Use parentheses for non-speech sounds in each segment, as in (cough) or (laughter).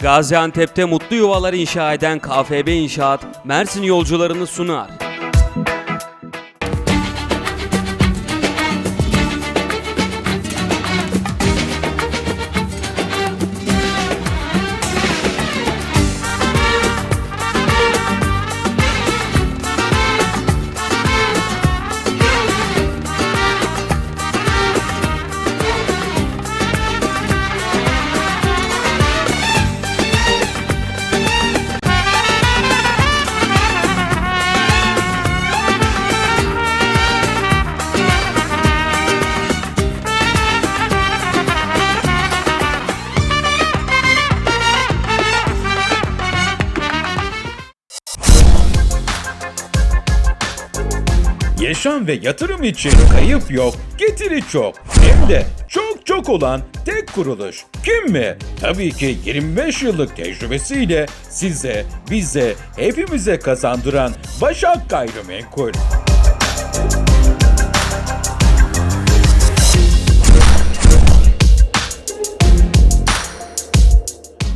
Gaziantep'te mutlu yuvalar inşa eden KFB İnşaat, Mersin yolcularını sunar. Yaşam ve yatırım için kayıp yok, getiri çok. Hem de çok çok olan tek kuruluş. Kim mi? Tabii ki 25 yıllık tecrübesiyle size, bize, hepimize kazandıran Başak Gayrimenkul.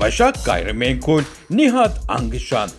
Başak Gayrimenkul Nihat Angışan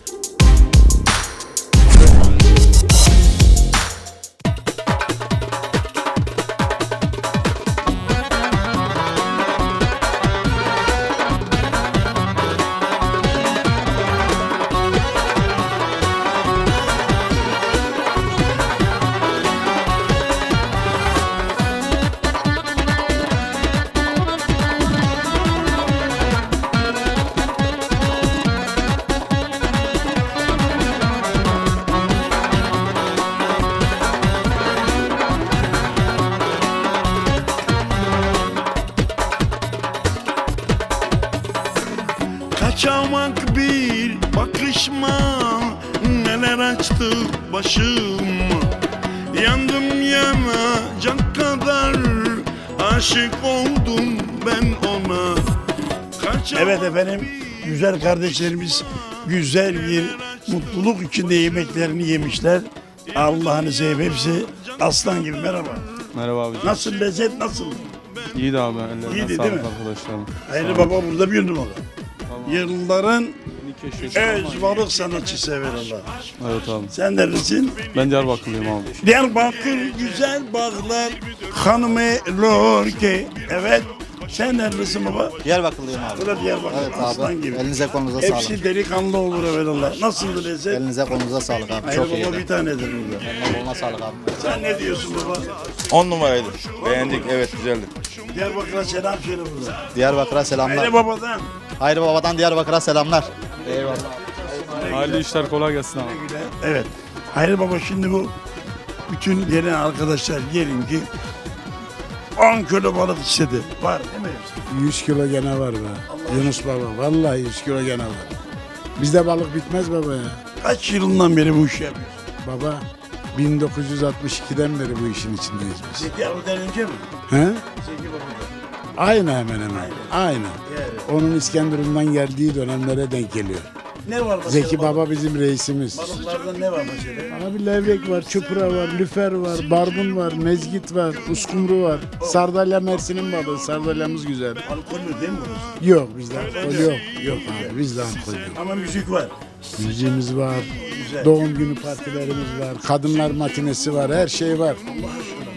güzel kardeşlerimiz güzel bir mutluluk içinde yemeklerini yemişler. Allah'ını seveyim hepsi aslan gibi merhaba. Merhaba abi. Nasıl lezzet nasıl? İyiydi abi. Ellerine İyiydi, değil mi? arkadaşlarım. Hayri Baba burada bir numara. Yılların keşfettim ama- öz balık sanatçısı evvelallah. Evet abi. Sen neredesin? Ben Diyarbakırlıyım abi. Diyarbakır güzel bağlar hanımı lorke. Evet. Sen neredesin baba? Diyarbakırlıyım abi. Bu da Diyarbakır Evet aslan abi. gibi. Elinize kolunuza Hepsi sağlık. delikanlı olur evvelallah. Nasıldı lezzet? Elinize kolunuza sağlık abi. Hayri Çok Baba iyiydi. bir tanedir burada. Eline koluna sağlık abi. Sen ne diyorsun baba? 10 numaraydı. Beğendik evet güzeldi. Diyarbakır'a selam söyle burada. Diyarbakır'a selamlar. Hayri babadan. Hayri babadan Diyarbakır'a selamlar. Eyvallah. Hayırlı işler kolay gelsin abi. Evet. Hayri baba şimdi bu bütün gelen arkadaşlar diyelim ki 10 kilo balık istedi. Var değil mi? 100 kilo gene var be. Yunus baba. Vallahi 100 kilo gene var. Bizde balık bitmez baba ya. Kaç yılından beri bu işi yapıyorsun? Baba 1962'den beri bu işin içindeyiz biz. Zeki Abu'dan önce mi? He? Zeki Baba'dan. Aynı hemen hemen. Aynı. Onun İskenderun'dan geldiği dönemlere denk geliyor. Ne var başka? Zeki? Baba bizim reisimiz. Balıklardan ne var başka? Abi levrek var, çupra var, lüfer var, barbun var, mezgit var, uskumru var. Sardalya Mersin'in balığı. Sardalyamız güzel. Alkollü değil mi burası? Yok bizde alkol yok. Yok abi bizde alkol yok. Ama müzik var. Müziğimiz var. Güzel. Doğum günü partilerimiz var. Kadınlar matinesi var. Her şey var.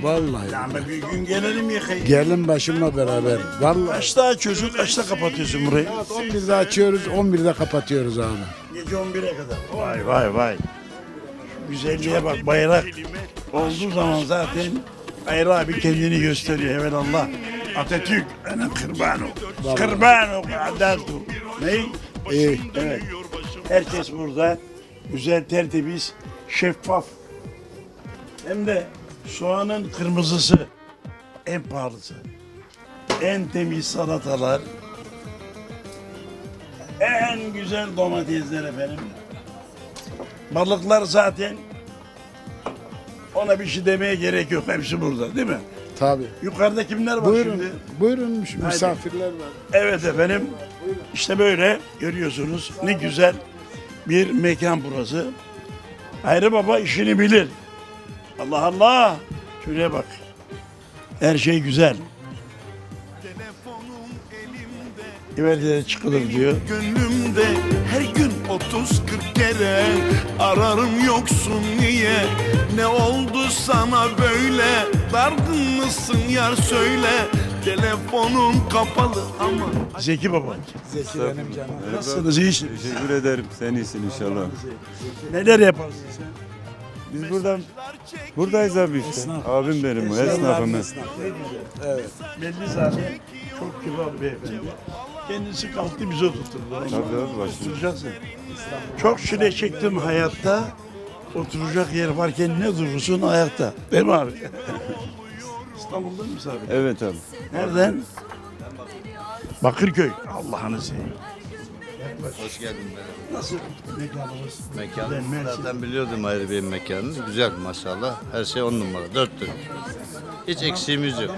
Vallahi. Ama bir gün gelelim yakayım. Gelin başımla beraber. Vallahi. Kaçta açıyorsun, kaçta kapatıyorsun burayı? Saat 11'de açıyoruz, 11'de kapatıyoruz abi. Gece 11'e kadar. Vay vay vay. Şu güzelliğe bak bayrak. Olduğu zaman zaten Hayri abi kendini gösteriyor evvelallah. Atatürk, ana kırbanu. Kırbanu, adaltu. Ne? İyi. Evet. Herkes burada. Güzel, tertemiz, şeffaf. Hem de soğanın kırmızısı. En pahalısı. En temiz salatalar. En güzel domatesler efendim. Balıklar zaten ona bir şey demeye gerek yok. Hepsi burada değil mi? Tabii. Yukarıda kimler var Buyurun. şimdi? Buyurun misafirler var. Evet efendim. İşte böyle görüyorsunuz. Ne güzel bir mekan burası. Hayri Baba işini bilir. Allah Allah. Şuraya bak. Her şey güzel. Telefonum elimde İverlere çıkılır diyor. Gönlümde her gün 30-40 kere Ararım yoksun niye Ne oldu sana böyle Dargın mısın yar söyle Telefonun kapalı ama Zeki baba. Zeki benim canım. Nasılsınız iyisiniz? Teşekkür ederim. Sen iyisin inşallah. Neler yaparsın sen? Biz buradan buradayız abi işte. Abim benim, o esnafımız. Evet. Belli zaten çok kibar beyefendi. Kendisi kalktı bize oturtturdu. Tabii abi. Oturacaksın. Çok çile çektim hayatta. Oturacak yer varken ne durursun ayakta. Değil mi abi? (laughs) İstanbul'dan misafir. Evet abi. Nereden? Bakırköy. Allah'ını seveyim. Hoş geldin. Nasıl mekanımız? Mekan Ben Mersin. zaten biliyordum ayrı bir mekanınız. Güzel maşallah. Her şey on numara. Dört dört. Hiç eksiğimiz yok.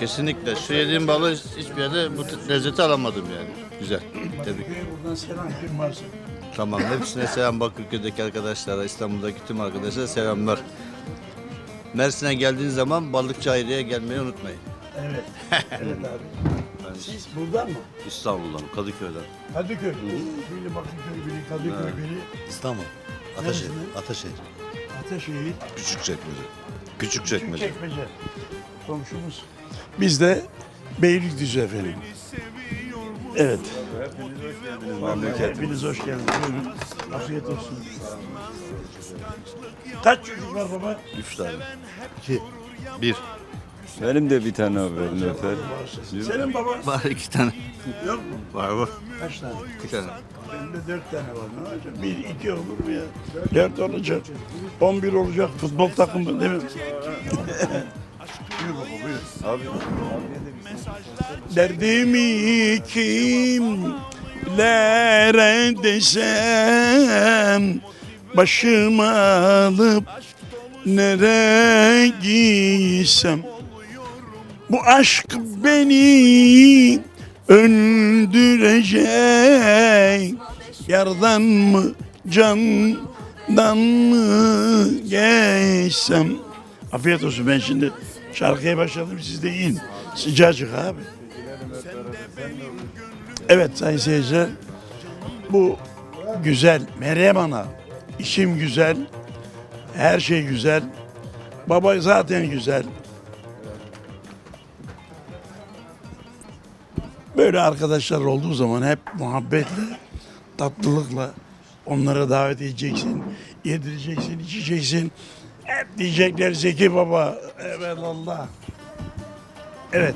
Kesinlikle. Şu yediğim balığı hiçbir yerde bu lezzeti alamadım yani. Güzel. Tebrik. Buradan selam kim varsa. Tamam. Hepsine selam Bakırköy'deki arkadaşlara, İstanbul'daki tüm arkadaşlara selamlar. Mersin'e geldiğiniz zaman balıkçı ayrıya gelmeyi unutmayın. Evet. (laughs) evet abi. Siz buradan mı? İstanbul'dan, Kadıköy'den. Kadıköy. Biri Bakırköy, biri Kadıköy, biri İstanbul. Ataşehir. Ataşehir. Ataşehir. Küçük çekmece. Küçük Çekmece. Komşumuz. Biz de Beylikdüzü efendim. Evet. Hepiniz hoş geldiniz. Buyurun. Afiyet olsun. Kaç çocuk var baba? Üç tane. İki. Bir. Benim de bir tane abi Nöfer. Senin baba Var iki tane. yok mu? Var var. Kaç tane? İki tane. Bende dört tane var. Ne olacak? Bir, iki olur mu ya? Dört olacak. On bir olacak. Futbol takımı değil mi? buyur baba buyur. Abi Derdimi kimlere desem Başıma alıp nereye gitsem Bu aşk beni öldürecek Yardan mı candan mı geçsem Afiyet olsun ben şimdi şarkıya başladım siz de. Sıcacık abi. Evet sayın seyirciler. Bu güzel. Meryem Ana. işim güzel. Her şey güzel. Baba zaten güzel. Böyle arkadaşlar olduğu zaman hep muhabbetle, tatlılıkla onlara davet edeceksin, yedireceksin, içeceksin. Hep diyecekler Zeki Baba. Evet Allah. Evet.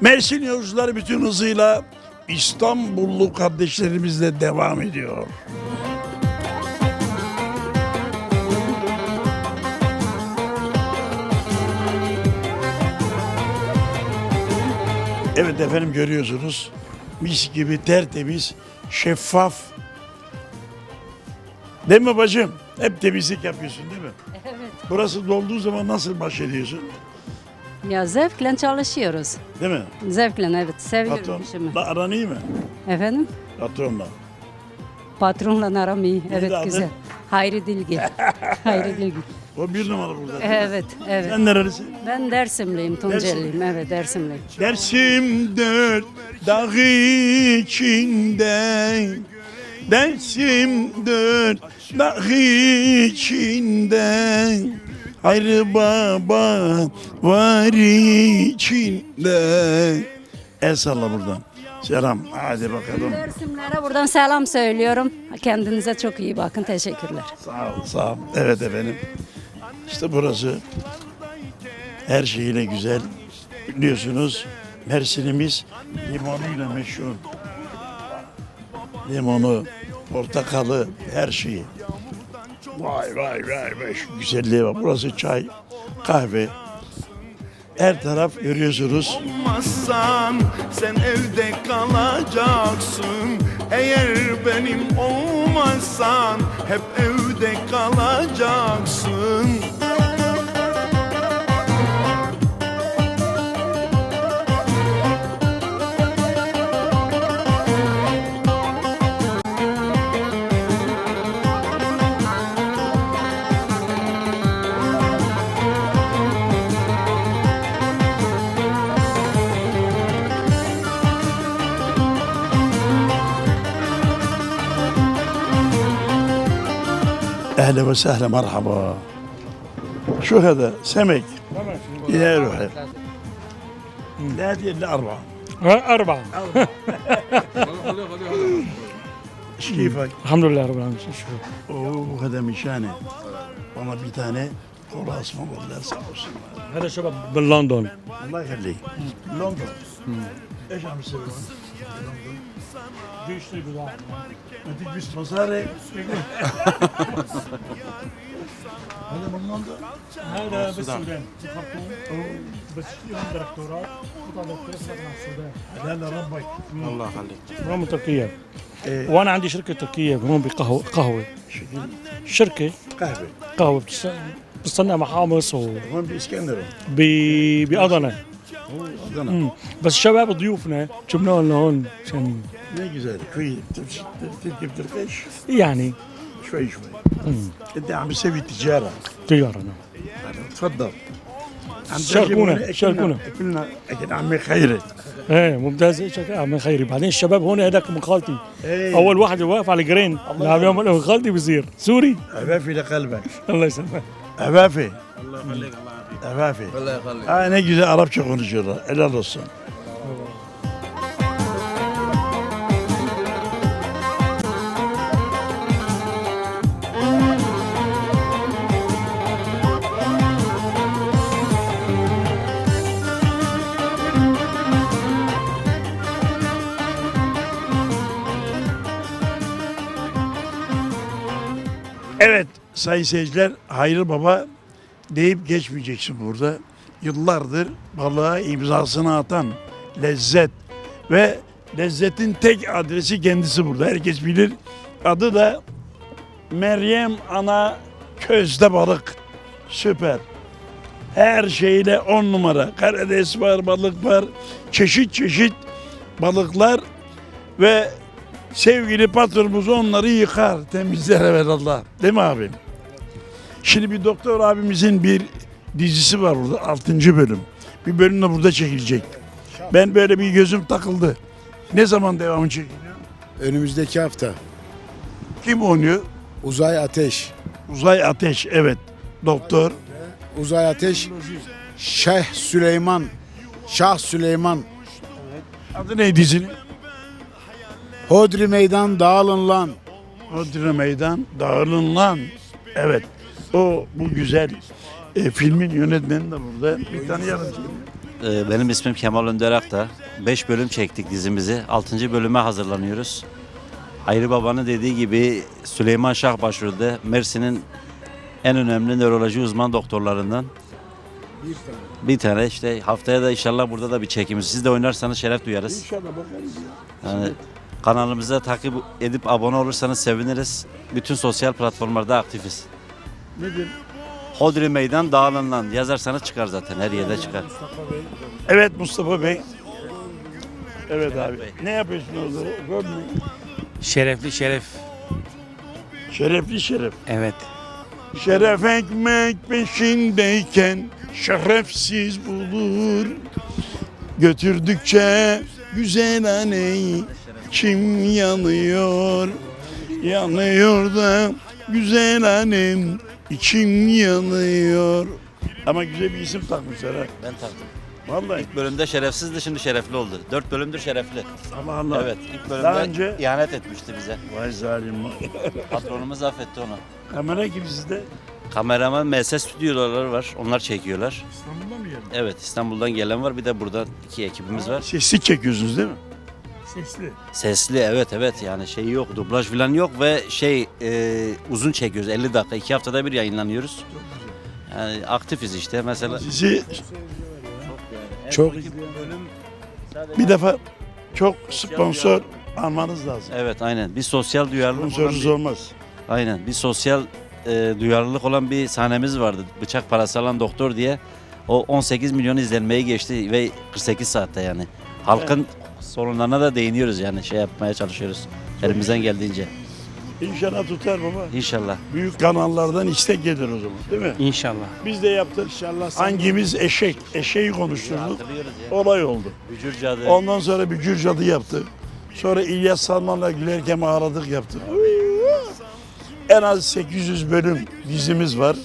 Mersin yolcuları bütün hızıyla İstanbullu kardeşlerimizle devam ediyor. Evet efendim görüyorsunuz. Mis gibi tertemiz, şeffaf. Değil mi bacım? Hep temizlik yapıyorsun değil mi? (laughs) Evet. Burası dolduğu zaman nasıl baş ediyorsun? Ya zevkle çalışıyoruz. Değil mi? Zevkle evet. Seviyorum Patron. işimi. Da aran iyi mi? Efendim? Patronla. Patronla aram iyi. Neydi Evet adı? güzel. Hayri Dilgil. (laughs) Hayri Dilgil. O bir numara burada. Evet, evet. Sen nerelisin? Ben Dersimliyim, Tunceliyim. Evet, Dersimliyim. Dersim dört dağ içinde Dersim dört dağ içinde Hayrı baba var içinde El salla buradan. Selam. Hadi bakalım. Dersimlere buradan selam söylüyorum. Kendinize çok iyi bakın. Teşekkürler. Sağ ol, sağ ol. Evet efendim. İşte burası her şeyiyle güzel. Biliyorsunuz Mersin'imiz limonuyla meşhur. Limonu, portakalı, her şeyi. Vay vay vay vay şu güzelliğe bak. Burası çay, kahve. Her taraf görüyorsunuz. olmazsan sen evde kalacaksın Eğer benim olmazsan hep evde kalacaksın اهلا وسهلا مرحبا شو هذا سمك يا روحي لا هذه الا اربعه Arba. ايش كيفك؟ Elhamdülillah Rabbil Alemin. اوه هذا مشاني والله bir tane kola ısmarladılar sağ olsunlar. هذا شباب من لندن. الله يخليك لندن ايش عم يسوي؟ Güçlü bir. Hadi biz pazarı. هذا بالسودان بس عندهم دكتوراه وطلع دكتوراه هذا ربي الله يخليك من تركيا وأنا عندي شركه تركيه هون بقهوه قهوه شركه قهوه قهوه بتصنع محامص و هون باسكندريه بأضنة مم. بس الشباب ضيوفنا جبناهم لهون عشان ne güzel كويس تركي بتركيش يعني. شوي شوي. أنت عم تسوي تجارة. تجارة نعم. تفضل. عم شاركونا، شاركونا. اكلنا اكل عمي خيري إيه ممتاز. شكرا. من خيري. بعدين الشباب هون هذاك من خالتي. إيه. أول واحد واقف على الجرين. يوم من خالتي بصير سوري. عفافي لقلبك. الله يسلمك. عفافي الله يخليك الله Efendim. Allah yakalayın. Ne güzel Arapça konuşuyorlar. Helal olsun. Evet sayın seyirciler Hayri Baba deyip geçmeyeceksin burada. Yıllardır balığa imzasını atan lezzet ve lezzetin tek adresi kendisi burada. Herkes bilir. Adı da Meryem Ana Közde Balık. Süper. Her şeyle on numara. Karides var, balık var. Çeşit çeşit balıklar ve sevgili patronumuz onları yıkar, temizler evvelallah. Değil mi abim? Şimdi bir doktor abimizin bir dizisi var burada 6. bölüm. Bir bölüm de burada çekilecek. Ben böyle bir gözüm takıldı. Ne zaman devamı çekiliyor? Önümüzdeki hafta Kim oynuyor? Uzay Ateş. Uzay Ateş, evet. Doktor. Uzay Ateş Şeyh Süleyman Şah Süleyman Adı ne dizinin? Hodri Meydan dağılın lan. Hodri Meydan, Dağılın lan. Evet. O bu güzel e, filmin yönetmeni de burada. Bir tanıyalım. Ee, Benim ismim Kemal Önder Akta. 5 bölüm çektik dizimizi. 6. bölüme hazırlanıyoruz. Hayri Baba'nın dediği gibi Süleyman Şah başrolde Mersin'in en önemli nöroloji uzman doktorlarından. Bir tane. Bir tane işte haftaya da inşallah burada da bir çekimiz. Siz de oynarsanız şeref duyarız. İnşallah bakarız ya. Yani kanalımıza takip edip abone olursanız seviniriz. Bütün sosyal platformlarda aktifiz. Nedir? Hodri Meydan Dağılın Lan yazarsanız çıkar zaten her yerde çıkar. Evet Mustafa Bey. Evet abi. Ne yapıyorsun orada? Mü? Şerefli şeref. Şerefli şeref. Evet. Şeref ekmek peşindeyken şerefsiz bulur. Götürdükçe güzel aney kim yanıyor? Yanıyor da güzel annem içim yanıyor. Ama güzel bir isim takmışlar ha. Ben taktım. Vallahi. İlk bölümde şerefsizdi şimdi şerefli oldu. Dört bölümdür şerefli. Allah Allah. Evet ilk bölümde Daha önce ihanet etmişti bize. Vay zalim. vay. (laughs) Patronumuz affetti onu. Kamera gibi sizde. Kameraman MS stüdyoları var. Onlar çekiyorlar. İstanbul'da mı yerin? Evet İstanbul'dan gelen var. Bir de burada iki ekibimiz var. Sesli çekiyorsunuz değil mi? Sesli. Sesli evet evet yani şey yok. Dublaj falan yok ve şey e, uzun çekiyoruz. 50 dakika. iki haftada bir yayınlanıyoruz. Yani aktifiz işte. Mesela Sizi Çok bir defa çok sponsor almanız lazım. evet aynen. Bir sosyal duyarlılık olan Sponsorsuz bir, olmaz. aynen bir sosyal e, duyarlılık olan bir sahnemiz vardı. Bıçak parası alan doktor diye. O 18 milyon izlenmeyi geçti ve 48 saatte yani. Halkın sorunlarına da değiniyoruz yani şey yapmaya çalışıyoruz. Elimizden geldiğince. İnşallah tutar baba. İnşallah. Büyük kanallardan istek gelir o zaman değil mi? İnşallah. Biz de yaptık. İnşallah Hangimiz eşek? Eşeği konuşturduk. Hatırlıyoruz ya. Olay oldu. Bücür cadı. Ondan sonra bir Cadı yaptık. Sonra İlyas Salman'la gülerken ağladık yaptık. En az 800 bölüm dizimiz var.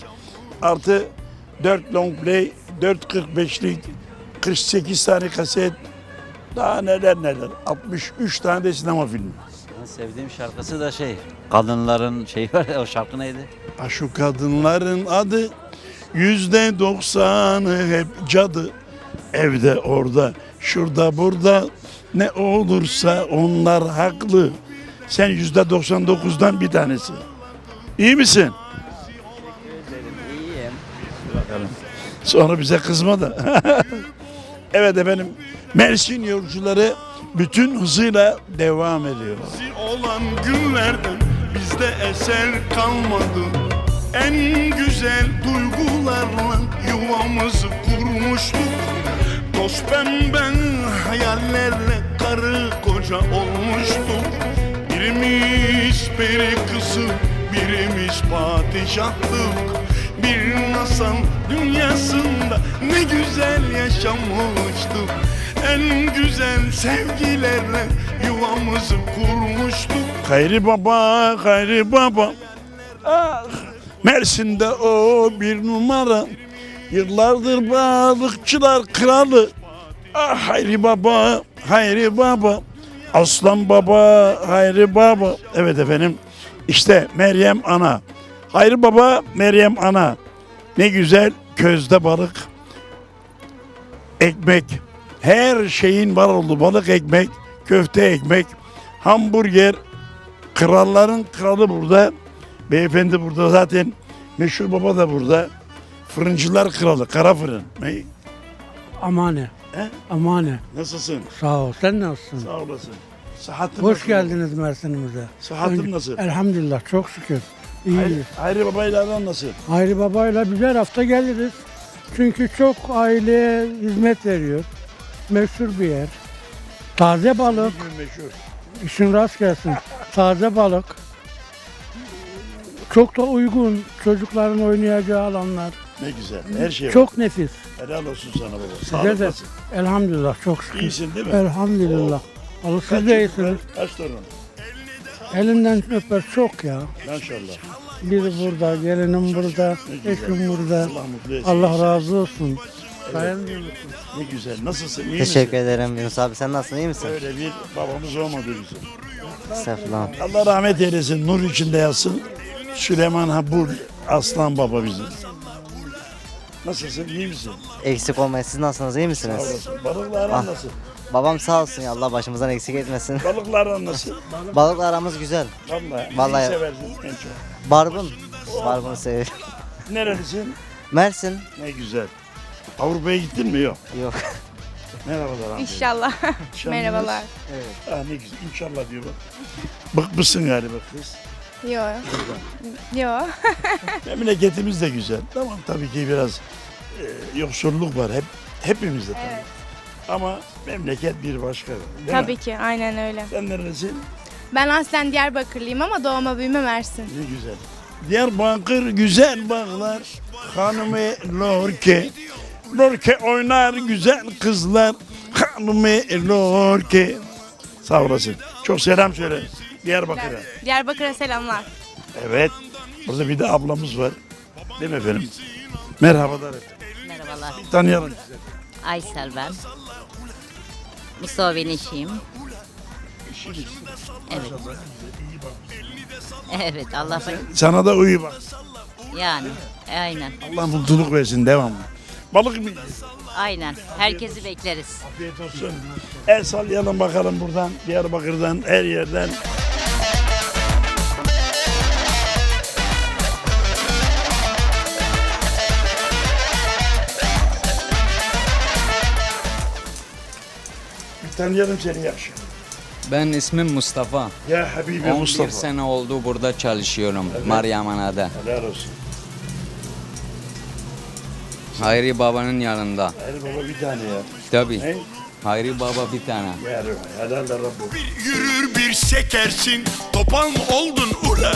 Artı 4 long play, 4 45'lik, 48 tane kaset, daha neler neler. 63 tane de sinema filmi. En sevdiğim şarkısı da şey. Kadınların şeyi var ya o şarkı neydi? Ha şu kadınların adı yüzde doksanı hep cadı. Evde orada, şurada burada ne olursa onlar haklı. Sen yüzde doksan dokuzdan bir tanesi. İyi misin? Sonra bize kızma da. (laughs) evet efendim. Mersin yolcuları bütün hızıyla devam ediyor. olan günlerden bizde eser kalmadı. En güzel duygularla yuvamızı kurmuştuk. Toz pemben hayallerle karı koca olmuştuk. Birimiz peri kızı, birimiz padişahlık Bir masal dünyasında ne güzel yaşamıştık En güzel sevgilerle yuvamızı kurmuştuk Hayri Baba, Hayri Baba. Ah, Mersin'de o bir numara. Yıllardır balıkçılar kralı. Ah Hayri Baba, Hayri Baba. Aslan Baba, Hayri Baba. Evet efendim. İşte Meryem Ana. Hayri Baba, Meryem Ana. Ne güzel közde balık. Ekmek. Her şeyin var olduğu balık ekmek, köfte ekmek, hamburger, Kralların kralı burada. Beyefendi burada zaten. Meşhur baba da burada. Fırıncılar kralı. Kara fırın. Ne? Amane. He? Amane. Nasılsın? Sağ ol. Sen nasılsın? Sağ olasın. Sıhhatin Hoş nasıl? geldiniz Mersin'imize. Sıhhatin Önce- nasıl? Elhamdülillah çok şükür. Hayri, İyiyiz. Hayri babayla aran nasıl? Hayri Baba'yla biz her hafta geliriz. Çünkü çok aileye hizmet veriyor. Meşhur bir yer. Taze balık. Meşhur. İşin rast gelsin. Taze balık. Çok da uygun. Çocukların oynayacağı alanlar. Ne güzel. Her şey var. Çok nefis. Helal olsun sana baba. Size Sağlık de nasıl? elhamdülillah çok şükür. İyisin değil mi? Elhamdülillah. Allah Kaç siz de var? iyisiniz. Kaç torun? Elinden öper çok ya. Maşallah. Biri burada, gelinim burada, eşim burada. Allah mutlu etsin. Allah razı olsun. Dayanmıyor musun? Ne güzel. Nasılsın? İyi Teşekkür misin? ederim Yunus abi sen nasılsın iyi misin? Öyle bir babamız olmadı bizim. Estağfurullah. Allah rahmet eylesin. Nur içinde yatsın. Süleyman Habul Aslan baba bizim. Nasılsın? İyi misin? Eksik olmayın siz nasılsınız iyi Sağ misiniz? olasın. Balıkla aran Ah. nasıl? Babam sağ olsun ya Allah başımızdan eksik etmesin. Balıkla aran nasıl? (laughs) Balıkla aramız güzel. Vallahi. Vallahi. Seversin en çok? Barbun. Barbunu seviyorum. (laughs) Nerelisin? Mersin. Ne güzel. Avrupa'ya gittin mi? Yok. Yok. (laughs) Merhabalar abi. İnşallah. Şanınız? Merhabalar. Evet. Ha, ne güzel. İnşallah diyor bak. Bıkmışsın galiba kız. Yo. Yo. Memleketimiz de güzel. Tamam tabii ki biraz e, yoksulluk var. Hep hepimizde tabii. Evet. Ama memleket bir başka. değil mi? Tabii ki aynen öyle. Sen nerelisin? Ben aslen Diyarbakırlıyım ama doğma büyüme Mersin. Ne güzel. Diyarbakır güzel bağlar, hanımı lorke. Lorke oynar güzel kızlar, hanımı lorke. Sağ olasın. Çok selam söyle Diyarbakır'a. Diyarbakır'a selamlar. Evet. Burada bir de ablamız var. Değil mi efendim? Merhabalar. Merhabalar. Tanıyalım sizi. Aysel ben. Eşiyim. İşiniz. Evet. (laughs) Evet Allah Sana da uyu bak. yani aynen Allah mutluluk versin devamlı. Balık mı? aynen herkesi bekleriz. Afiyet olsun. El sallayalım bakalım buradan, Diyarbakır'dan, her yerden. Tanıyalım seni yaşa. Ben ismim Mustafa. Ya Habibi 11 Mustafa. sene oldu burada çalışıyorum Evet. Meryem Ana'da. Helal olsun. Hayri Baba'nın yanında. Hayır baba bir tane ya. Tabii. Ne? Hayri Baba bir tane. Ya helal de Rabbu. Yürür bir şekersin Topal mı oldun ula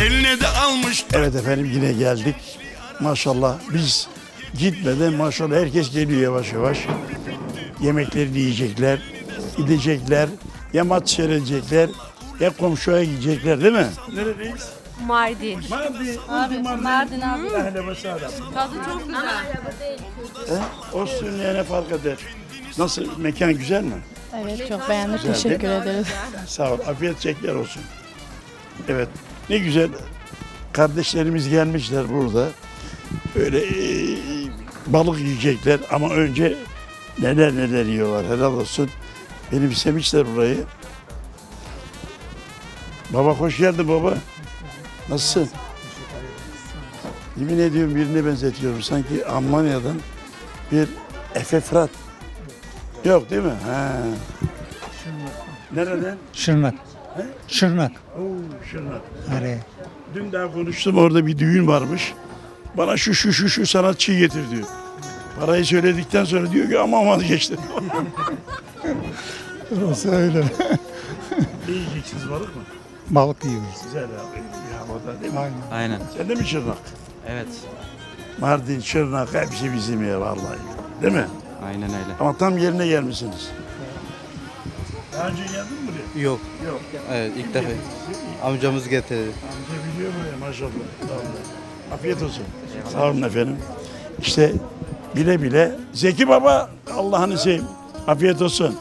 Eline de almış Evet efendim yine geldik. Maşallah biz gitmeden maşallah herkes geliyor yavaş yavaş. Yemeklerini yiyecekler, gidecekler, ya maç seyredecekler, ya komşuya gidecekler değil mi? Neredeyiz? Mardin. Mardin. Abi, Mardin abi. Ve sahlen. Tadı çok güzel. He? Ya ne fark eder. Nasıl mekan güzel mi? Evet çok beğendik. Güzel, Teşekkür ederiz. Sağ ol. Afiyet çekler olsun. Evet. Ne güzel. Kardeşlerimiz gelmişler burada. Böyle e, balık yiyecekler ama önce neler neler yiyorlar. Helal olsun. Benimsemişler burayı. Baba hoş geldin baba. Nasılsın? Yemin ediyorum birine benzetiyorum. Sanki Almanya'dan bir Efe Fırat. Yok değil mi? Ha. Nereden? Şırnak. He? Şırnak. Oo, Şırnak. Araya. Dün daha konuştum orada bir düğün varmış. Bana şu şu şu şu sanatçıyı getir diyor. Parayı söyledikten sonra diyor ki ama vazgeçtim. (laughs) Orası öyle. ne yiyeceksiniz balık mı? Balık yiyoruz. Güzel abi. Ya havada değil mi? Aynen. Aynen. Sen de mi Şırnak? Evet. Mardin, Şırnak hepsi bizim ya vallahi. Değil mi? Aynen öyle. Ama tam yerine gelmişsiniz. Daha önce geldin mi buraya? Yok. Yok. Evet ilk defa. Amcamız getirdi. Amca biliyor buraya maşallah. Vallahi. Afiyet olsun. Sağ olun efendim. İşte bile bile Zeki Baba Allah'ını seveyim. Afiyet olsun.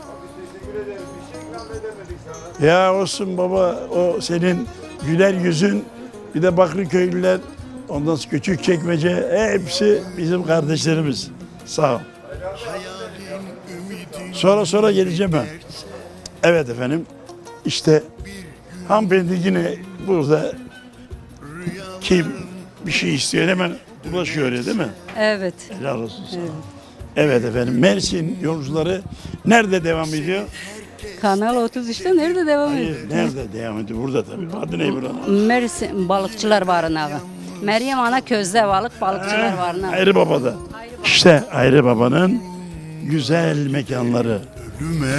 Ya olsun baba o senin güler yüzün bir de Bakırköylüler ondan sonra küçük çekmece hepsi bizim kardeşlerimiz. Sağ ol. Sonra sonra geleceğim ben. Evet efendim. İşte hanımefendi yine burada kim bir şey istiyor hemen ulaşıyor ya değil mi? Evet. Helal olsun sana. Evet efendim Mersin yolcuları nerede devam ediyor? Kanal 33'te nerede devam Hayır nerede devam ediyor? Burada tabii. Adı ne buranın? Mersin balıkçılar barınağı. Meryem Ana közde balık balıkçılar barınağı. Ayrı Baba'da. İşte Ayrı Baba'nın güzel mekanları. Ölüme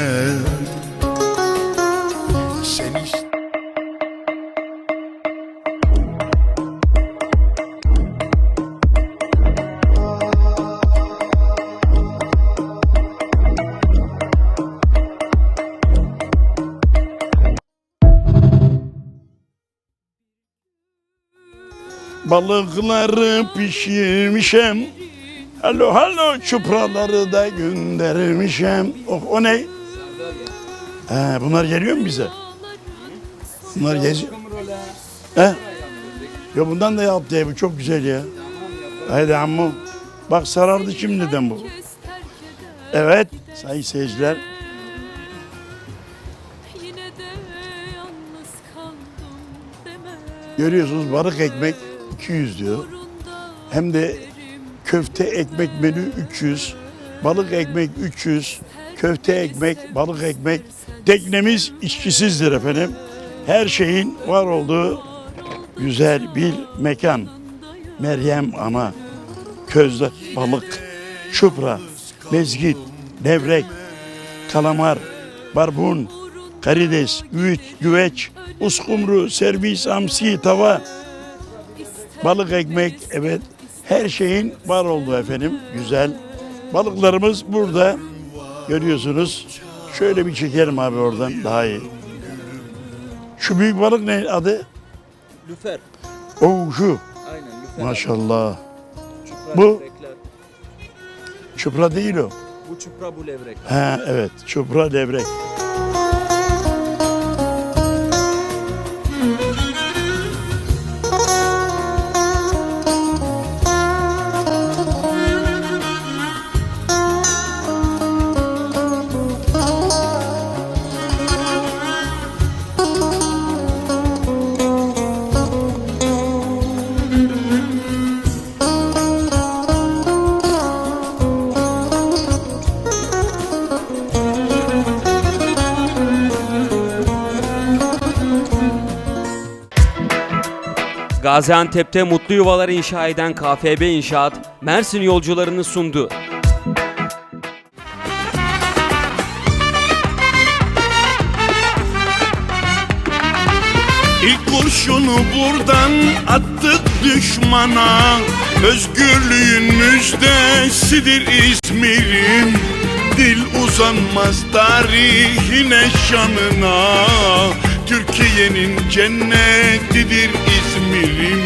Balıkları pişirmişem. Alo halo çupraları da göndermişem. Oh, o ne? He, bunlar geliyor mu bize? Bunlar geziyor. He? Ya bundan da yap diye bu çok güzel ya. Haydi ammo. Bak sarardı şimdiden bu. Evet sayın seyirciler. Görüyorsunuz balık ekmek 200 diyor. Hem de köfte ekmek menü 300. Balık ekmek 300. Köfte ekmek, balık ekmek. Teknemiz içkisizdir efendim. Her şeyin var olduğu güzel bir mekan. Meryem Ana, közde balık, çupra, mezgit, levrek, kalamar, barbun, karides, güveç, güveç, uskumru, servis, hamsi, tava, balık ekmek, evet her şeyin var olduğu efendim güzel. Balıklarımız burada görüyorsunuz. Şöyle bir çekelim abi oradan daha iyi. Şu büyük balık ne adı? Lüfer. Oo şu. Aynen lüfer. Maşallah. Bu çupra değil o. Bu çupra bu levrek. Ha evet çupra levrek. Gaziantep'te mutlu yuvalar inşa eden KFB İnşaat, Mersin yolcularını sundu. İlk kurşunu buradan attık düşmana. Özgürlüğün müjdesidir İzmir'in. Dil uzanmaz tarihine şanına Türkiye'nin cennetidir İzmir'im.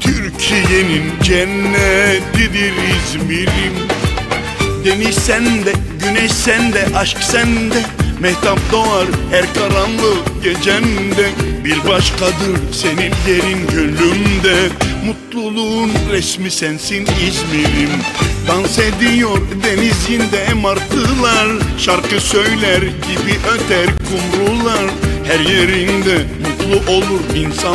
Türkiye'nin cennetidir İzmir'im. Deniz sende, güneş sende, aşk sende. Mehtap doğar her karanlık gecende. Bir başkadır senin yerin gönlümde. Mutluluğun resmi sensin İzmir'im. Dans ediyor denizinde martılar. Şarkı söyler gibi öter kumrular Her yerinde mutlu olur insan